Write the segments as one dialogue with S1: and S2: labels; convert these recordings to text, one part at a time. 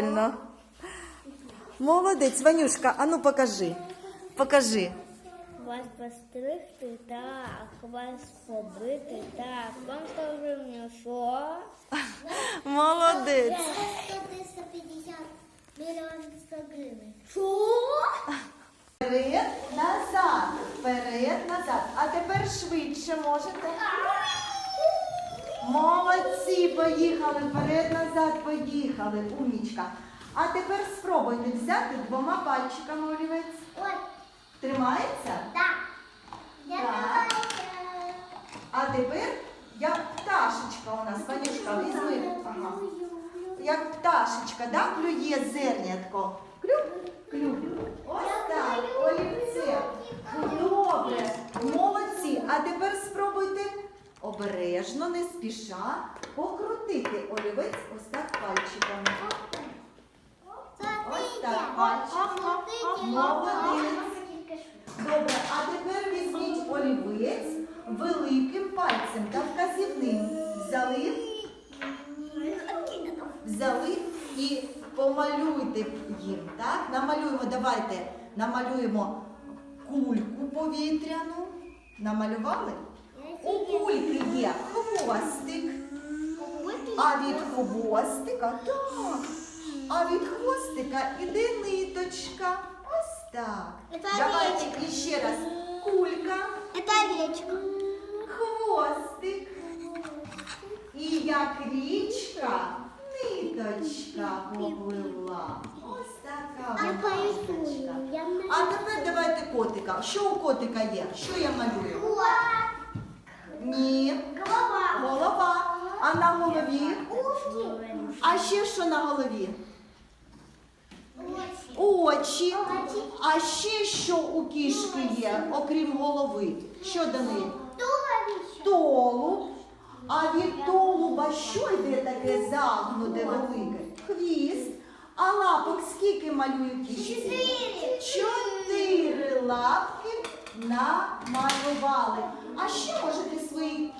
S1: правильно. Молодець, Ванюшка, ану покажи. Покажи.
S2: Вас постригти, так, вас побити, так, вам скажу що?
S1: Молодець.
S2: 150 мільйонів 100 гривень. Що?
S1: Вперед, назад, вперед, назад. А тепер швидше можете. Молодці, поїхали, вперед, назад, поїхали. Умнічка. А тепер спробуйте взяти двома пальчиками олівець.
S2: Ой,
S1: Тримається?
S2: так.
S1: Так. А тепер як пташечка у нас, Ванюшка, візьми. Ага. Як пташечка, да, клює зернятко. Клюк, клюк. Ось так, олівце. Добре, молодці. А тепер спробуйте обережно, не спіша, покрутити олівець ось так пальчиками. Ось так, пальчиками. Молодець. Добре, а тепер візьміть олівець великим пальцем та вказівним. Взяли, взяли і помалюйте їм. Так? Намалюємо, давайте намалюємо кульку повітряну. Намалювали? У кульки є хвостик. А від хвостика, так. А від хвостика іде ниточка. Ось так. Давайте іще раз. Кулька,
S2: овечка.
S1: хвостик. І як річка, ниточка попливла. Ось така ниточка. А тепер давайте котика. Що у котика є? Що я малюю? Ні.
S2: Голова.
S1: Голова. А на голові?
S2: Ушки.
S1: А ще що на голові? Очі.
S2: Очі.
S1: А ще що у кішки є, окрім голови? Що до неї? Толуб. А від толуба що йде таке загнуте велике? Хвіст. А лапок скільки малює кішці?
S2: Чотири.
S1: Чотири лапки намалювали. А ще можете своїй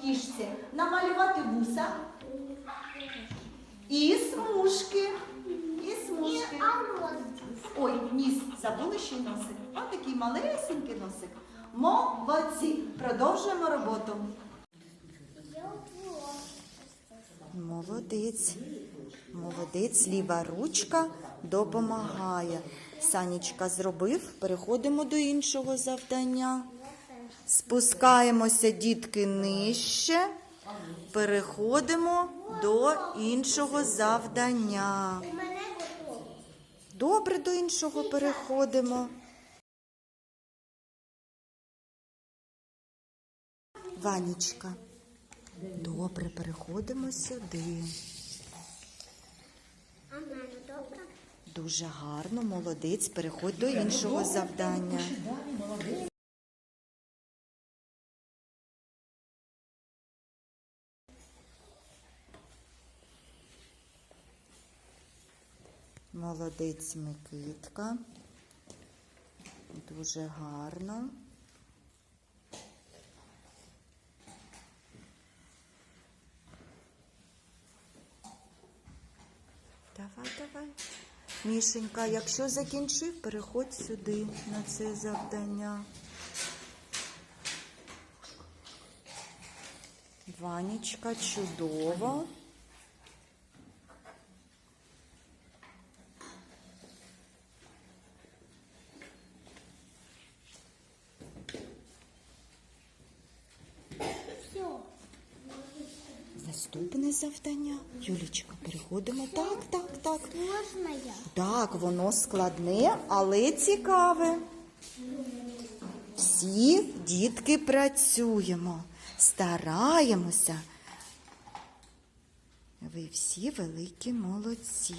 S1: кішці намалювати вуса і смужки. І смужки. Ой, ніс, забули ще й носик. А такий малесенький носик. Молодці. Продовжуємо роботу. Молодець. Молодець, ліва ручка допомагає. Санічка зробив. Переходимо до іншого завдання. Спускаємося, дітки, нижче. Переходимо до іншого завдання. Добре, до іншого переходимо. Ванічка. Добре, переходимо сюди. Дуже гарно, молодець. Переходь до іншого завдання. Молодець Микитка. Дуже гарно. Давай, давай. Мішенька, якщо закінчив, переходь сюди на це завдання. Ванечка, чудово. Наступне завдання. Юлічка, переходимо. Так, так, так.
S2: Можна я?
S1: Так, воно складне, але цікаве. Всі дітки працюємо, стараємося. Ви всі великі молодці.